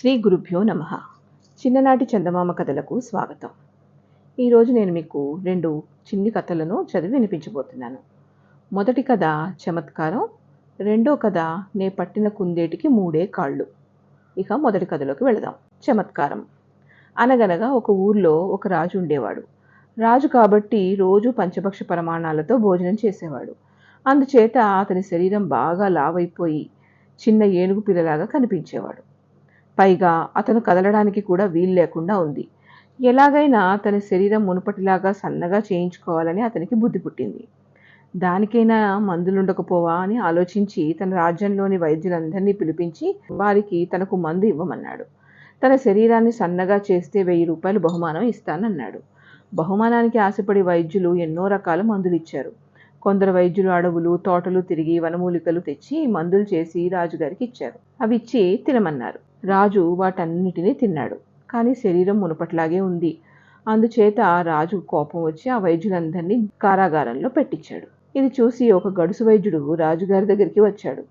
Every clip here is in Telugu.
శ్రీ గురుభ్యో నమ. చిన్ననాటి చందమామ కథలకు స్వాగతం. ఈరోజు నేను మీకు రెండు చిన్ని కథలను చదివి వినిపించబోతున్నాను. మొదటి కథ చమత్కారం రెండో కథ నే పట్టిన కుందేటికి మూడే కాళ్ళు. ఇక మొదటి కథలోకి వెళదాం. చమత్కారం. అనగనగా ఒక ఊర్లో ఒక రాజు ఉండేవాడు. రాజు కాబట్టి రోజు పంచభక్ష ప్రమాణాలతో భోజనం చేసేవాడు. అందుచేత అతని శరీరం బాగా లావైపోయి చిన్న ఏనుగు పిల్లలాగా కనిపించేవాడు. పైగా అతను కదలడానికి కూడా వీలు లేకుండా ఉంది. ఎలాగైనా తన శరీరం మునుపటిలాగా సన్నగా చేయించుకోవాలని అతనికి బుద్ధి పుట్టింది. దానికైనా మందులుండకపోవా అని ఆలోచించి తన రాజ్యంలోని వైద్యులందరినీ పిలిపించి వారికి తనకు మందు ఇవ్వమన్నాడు. తన శరీరాన్ని సన్నగా చేస్తే వెయ్యి రూపాయలు బహుమానం ఇస్తానన్నాడు. బహుమానానికి ఆశపడి వైద్యులు ఎన్నో రకాల మందులు ఇచ్చారు కొందరు వైద్యులు అడవులు తోటలు తిరిగి వనమూలికలు తెచ్చి మందులు చేసి రాజుగారికి ఇచ్చారు. అవి ఇచ్చి తినమన్నారు. రాజు వాటన్నిటినీ తిన్నాడు. కానీ శరీరం మునుపట్లాగే ఉంది. అందుచేత రాజు కోపం వచ్చి ఆ వైద్యులందరినీ కారాగారంలో పెట్టించాడు. ఇది చూసి ఒక గడుసు వైద్యుడు రాజుగారి దగ్గరికి వచ్చాడు.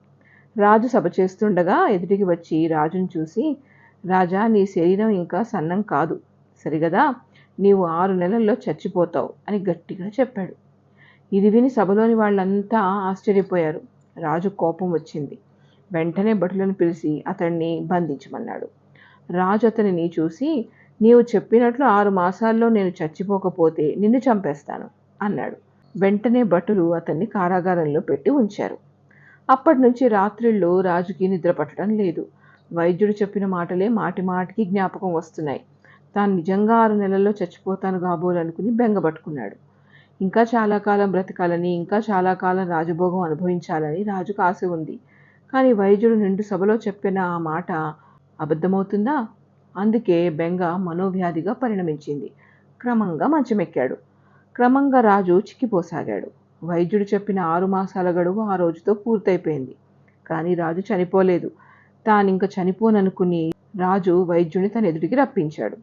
రాజు సభ చేస్తుండగా ఎదుటికి వచ్చి రాజును చూసి రాజా నీ శరీరం ఇంకా సన్నం కాదు. సరిగదా? నీవు ఆరు నెలల్లో చచ్చిపోతావు అని గట్టిగా చెప్పాడు. ఇది విని సభలోని వాళ్ళంతా ఆశ్చర్యపోయారు. రాజు కోపం వచ్చింది. వెంటనే భటులను పిలిచి అతన్ని బంధించమన్నాడు. రాజు అతనిని చూసి నీవు చెప్పినట్లు ఆరు మాసాల్లో నేను చచ్చిపోకపోతే నిన్ను చంపేస్తాను అన్నాడు. వెంటనే భటులు అతన్ని కారాగారంలో పెట్టి ఉంచారు. అప్పటి నుంచి రాత్రిళ్ళు రాజుకి నిద్ర పట్టడం లేదు. వైద్యుడు చెప్పిన మాటలే మాటి మాటికి జ్ఞాపకం వస్తున్నాయి. తాను నిజంగా ఆరు నెలల్లో చచ్చిపోతాను కాబోలనుకుని బెంగపట్టుకున్నాడు. ఇంకా చాలా కాలం బ్రతకాలని ఇంకా చాలా కాలం రాజభోగం అనుభవించాలని రాజుకు ఆశ ఉంది. కానీ వైద్యుడు నిండు సభలో చెప్పిన ఆ మాట అబద్ధమవుతుందా? అందుకే బెంగ మనోవ్యాధిగా పరిణమించింది. క్రమంగా మంచమెక్కాడు. క్రమంగా రాజు చిక్కిపోసాగాడు. వైద్యుడు చెప్పిన ఆరు మాసాల గడువు ఆ రోజుతో పూర్తయిపోయింది. కానీ రాజు చనిపోలేదు. తానింక చనిపోననుకుని రాజు వైద్యుని తన ఎదుటికి రప్పించాడు.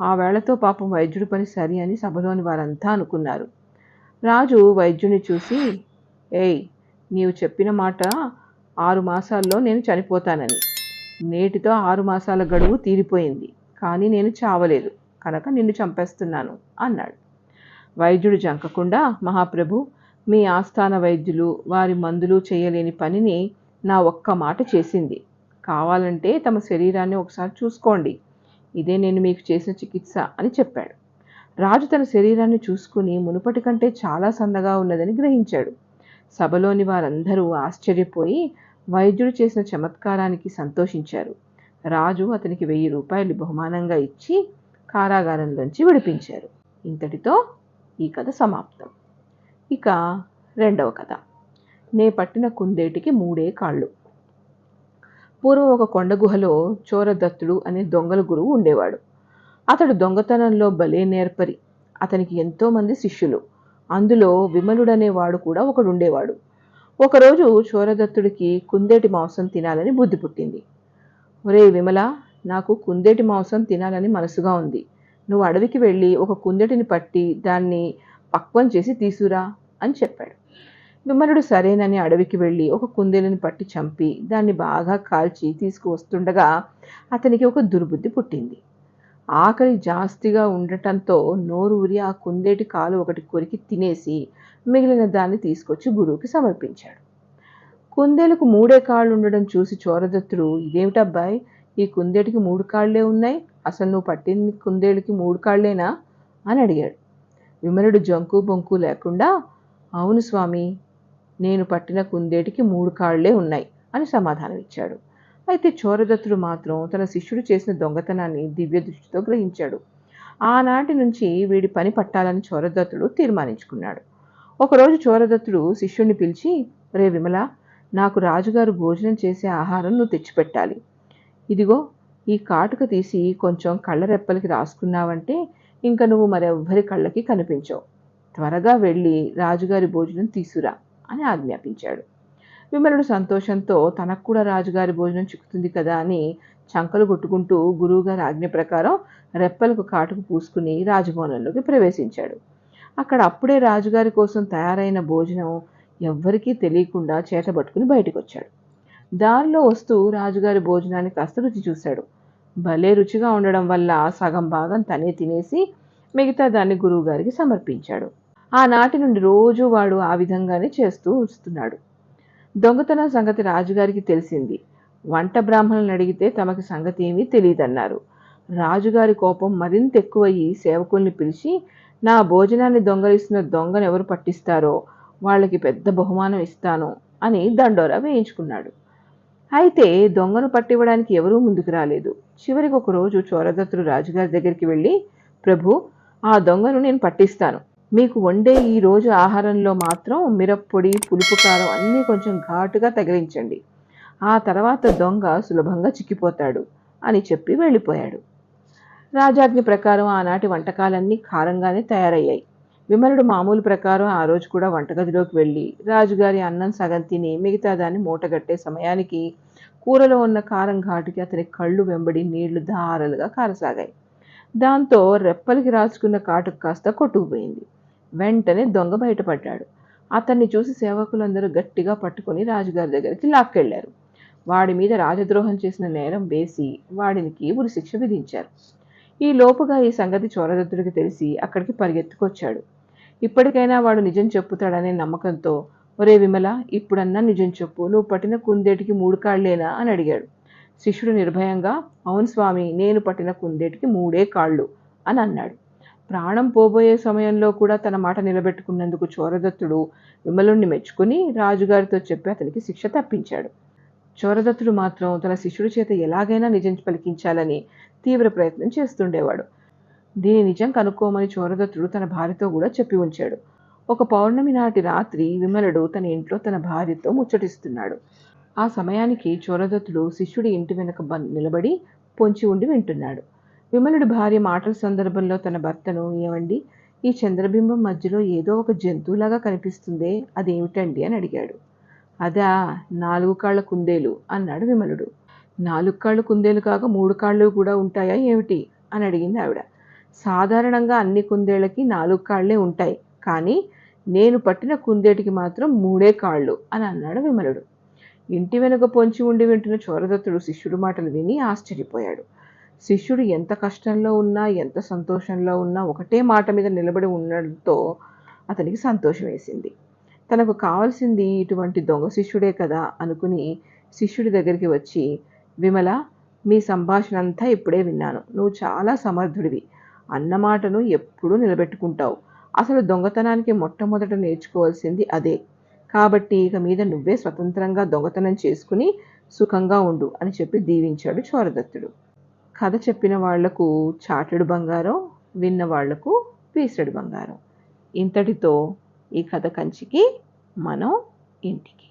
ఆ వేళతో పాపం వైద్యుడి పని సరి అని సభలోని వారంతా అనుకున్నారు. రాజు వైద్యుని చూసి ఏయ్ నీవు చెప్పిన మాట ఆరు మాసాల్లో నేను చనిపోతానని. నేటితో ఆరు మాసాల గడువు తీరిపోయింది. కానీ నేను చావలేదు. కనుక నిన్ను చంపేస్తున్నాను అన్నాడు. వైద్యుడు జంకకుండా మహాప్రభు మీ ఆస్థాన వైద్యులు వారి మందులు చేయలేని పనిని నా ఒక్క మాట చేసింది. కావాలంటే తమ శరీరాన్ని ఒకసారి చూసుకోండి. ఇదే నేను మీకు చేసిన చికిత్స అని చెప్పాడు. రాజు తన శరీరాన్ని చూసుకుని మునుపటి కంటే చాలా సన్నగా ఉన్నదని గ్రహించాడు. సభలోని వారందరూ ఆశ్చర్యపోయి వైద్యుడు చేసిన చమత్కారానికి సంతోషించారు. రాజు అతనికి వెయ్యి రూపాయలు బహుమానంగా ఇచ్చి కారాగారంలోంచి విడిపించారు. ఇంతటితో ఈ కథ సమాప్తం. ఇక రెండవ కథ. నే పట్టిన కుందేటికి మూడే కాళ్ళు. పూర్వం ఒక కొండ గుహలో చోరదత్తుడు అనే దొంగల గురువు ఉండేవాడు. అతడు దొంగతనంలో భలే నేర్పరి. అతనికి ఎంతోమంది శిష్యులు. అందులో విమలుడనేవాడు కూడా ఒకడు ఉండేవాడు ఒకరోజు చోరదత్తుడికి కుందేటి మాంసం తినాలని బుద్ధి పుట్టింది. ఒరే విమల నాకు కుందేటి మాంసం తినాలని మనసుగా ఉంది. నువ్వు అడవికి వెళ్ళి ఒక కుందేటిని పట్టి దాన్ని పక్వం చేసి తీసురా అని చెప్పాడు. విమలుడు సరేనని అడవికి వెళ్ళి ఒక కుందేలుని పట్టి చంపి దాన్ని బాగా కాల్చి తీసుకువస్తుండగా అతనికి ఒక దుర్బుద్ధి పుట్టింది. ఆకలి జాస్తిగా ఉండటంతో నోరు ఉరి ఆ కుందేటి కాలు ఒకటి కొరికి తినేసి మిగిలిన దాన్ని తీసుకొచ్చి గురువుకి సమర్పించాడు. కుందేలకు మూడే కాళ్ళు ఉండడం చూసి చోరదత్తుడు ఇదేమిటబ్బాయి? ఈ కుందేటికి మూడు కాళ్ళే ఉన్నాయి? అసలు నువ్వు పట్టిన కుందేలుకి మూడు కాళ్ళేనా అని అడిగాడు. విమలుడు జంకు బొంకు లేకుండా అవును స్వామి నేను పట్టిన కుందేటికి మూడు కాళ్ళే ఉన్నాయి అని సమాధానం ఇచ్చాడు అయితే చోరదత్తుడు మాత్రం తన శిష్యుడు చేసిన దొంగతనాన్ని దివ్య దృష్టితో గ్రహించాడు. ఆనాటి నుంచి వీడి పని పట్టాలని చోరదత్తుడు తీర్మానించుకున్నాడు. ఒకరోజు చోరదత్తుడు శిష్యుణ్ణి పిలిచి రే విమల నాకు రాజుగారు భోజనం చేసే ఆహారం నువ్వు తెచ్చిపెట్టాలి. ఇదిగో ఈ కాటుక తీసి కొంచెం కళ్ళ రెప్పలకి రాసుకున్నావంటే ఇంకా నువ్వు మరెవ్వరి కళ్ళకి కనిపించవు. త్వరగా వెళ్ళి రాజుగారి భోజనం తీసురా అని ఆజ్ఞాపించాడు. విమలుడు సంతోషంతో తనకు కూడా రాజుగారి భోజనం చిక్కుతుంది కదా అని చంకలు కొట్టుకుంటూ గురువుగారి ఆజ్ఞ ప్రకారం రెప్పలకు కాటుకు పూసుకుని రాజభవనంలోకి ప్రవేశించాడు. అక్కడ అప్పుడే రాజుగారి కోసం తయారైన భోజనం ఎవ్వరికీ తెలియకుండా చేతబట్టుకుని బయటకు వచ్చాడు దారిలో వస్తూ రాజుగారి భోజనాన్ని కాస్త రుచి చూశాడు. భలే రుచిగా ఉండడం వల్ల సగం భాగం తనే తినేసి మిగతా దాన్ని గురువుగారికి సమర్పించాడు. ఆనాటి నుండి రోజు వాడు ఆ విధంగానే చేస్తూ ఉంచుతున్నాడు దొంగతనం సంగతి రాజుగారికి తెలిసింది. వంట బ్రాహ్మణులను అడిగితే తమకి సంగతి ఏమీ తెలియదన్నారు. రాజుగారి కోపం మరింత ఎక్కువయ్యి సేవకుల్ని పిలిచి నా భోజనాన్ని దొంగలిస్తున్న దొంగను ఎవరు పట్టిస్తారో వాళ్ళకి పెద్ద బహుమానం ఇస్తాను అని దండోరా వేయించుకున్నాడు. అయితే దొంగను పట్టివ్వడానికి ఎవరూ ముందుకు రాలేదు. చివరికి ఒక రోజు చోరదత్తుడు రాజుగారి దగ్గరికి వెళ్ళి ప్రభు ఆ దొంగను నేను పట్టిస్తాను. మీకు వండే ఈ రోజు ఆహారంలో మాత్రం మిరప్పొడి పులుపు కారం అన్నీ కొంచెం ఘాటుగా తగిలించండి. ఆ తర్వాత దొంగ సులభంగా చిక్కిపోతాడు అని చెప్పి వెళ్ళిపోయాడు. రాజాజ్ఞ ప్రకారం ఆనాటి వంటకాలన్నీ కారంగానే తయారయ్యాయి. విమలుడు మామూలు ప్రకారం ఆ రోజు కూడా వంటగదిలోకి వెళ్ళి రాజుగారి అన్నం సగం తిని మిగతా దాన్ని మూటగట్టే సమయానికి కూరలో ఉన్న కారం ఘాటుకి అతని కళ్ళు వెంబడి నీళ్ళు ధారలుగా కారసాగాయి. దాంతో రెప్పలికి రాసుకున్న కాటుకు కాస్త కొట్టుకుపోయింది. వెంటనే దొంగ బయటపడ్డాడు. అతన్ని చూసి సేవకులందరూ గట్టిగా పట్టుకొని రాజుగారి దగ్గరికి లాక్కెళ్ళారు. వాడి మీద రాజద్రోహం చేసిన నేరం వేసి వాడినికి ఉరిశిక్ష విధించారు. ఈ లోపుగా ఈ సంగతి చోరదత్తుడికి తెలిసి అక్కడికి పరిగెత్తుకొచ్చాడు. ఇప్పటికైనా వాడు నిజం చెప్పుతాడనే నమ్మకంతో ఒరే విమల ఇప్పుడన్నా నిజం చెప్పు. నువ్వు పట్టిన కుందేటికి మూడు కాళ్ళేనా? అని అడిగాడు. శిష్యుడు నిర్భయంగా అవును స్వామి నేను పట్టిన కుందేటికి మూడే కాళ్ళు అని అన్నాడు. ప్రాణం పోబోయే సమయంలో కూడా తన మాట నిలబెట్టుకున్నందుకు చోరదత్తుడు విమలుణ్ణి మెచ్చుకుని రాజుగారితో చెప్పి అతనికి శిక్ష తప్పించాడు. చోరదత్తుడు మాత్రం తన శిష్యుడి చేత ఎలాగైనా నిజం పలికించాలని తీవ్ర ప్రయత్నం చేస్తుండేవాడు. దీని నిజం కనుక్కోమని చోరదత్తుడు తన భార్యతో కూడా చెప్పి ఉంచాడు. ఒక పౌర్ణమి నాటి రాత్రి విమలుడు తన ఇంట్లో తన భార్యతో ముచ్చటిస్తున్నాడు. ఆ సమయానికి చోరదత్తుడు శిష్యుడి ఇంటి వెనక నిలబడి పొంచి ఉండి వింటున్నాడు. విమలుడి భార్య మాటల సందర్భంలో తన భర్తను ఏమండి ఈ చంద్రబింబం మధ్యలో ఏదో ఒక జంతువులాగా కనిపిస్తుందే అదేమిటండి? అని అడిగాడు. అదా నాలుగు కాళ్ళ కుందేలు అన్నాడు విమలుడు. నాలుగు కాళ్ళు కుందేలు కాక మూడు కాళ్ళు కూడా ఉంటాయా ఏమిటి? అని అడిగింది ఆవిడ. సాధారణంగా అన్ని కుందేళ్ళకి నాలుగు కాళ్ళే ఉంటాయి కానీ నేను పట్టిన కుందేటికి మాత్రం మూడే కాళ్ళు అని అన్నాడు విమలుడు. ఇంటి వెనుక పొంచి ఉండి వింటున్న చోరదత్తుడు శిష్యుడు మాటలు విని ఆశ్చర్యపోయాడు. శిష్యుడు ఎంత కష్టంలో ఉన్నా ఎంత సంతోషంలో ఉన్నా ఒకటే మాట మీద నిలబడి ఉండడంతో అతనికి సంతోషం వేసింది. తనకు కావాల్సింది ఇటువంటి దొంగ శిష్యుడే కదా అనుకుని శిష్యుడి దగ్గరికి వచ్చి విమల మీ సంభాషణ అంతా ఇప్పుడే విన్నాను. నువ్వు చాలా సమర్థుడివి. అన్నమాటను ఎప్పుడూ నిలబెట్టుకుంటావు. అసలు దొంగతనానికి మొట్టమొదట నేర్చుకోవాల్సింది అదే. కాబట్టి ఇక మీద నువ్వే స్వతంత్రంగా దొంగతనం చేసుకుని సుఖంగా ఉండు అని చెప్పి దీవించాడు చోరదత్తుడు. కథ చెప్పిన వాళ్ళకు చాటెడు బంగారం విన్న వాళ్ళకు పీసెడు బంగారం. ఇంతటితో ఈ కథ కంచికి మనం ఇంటికి.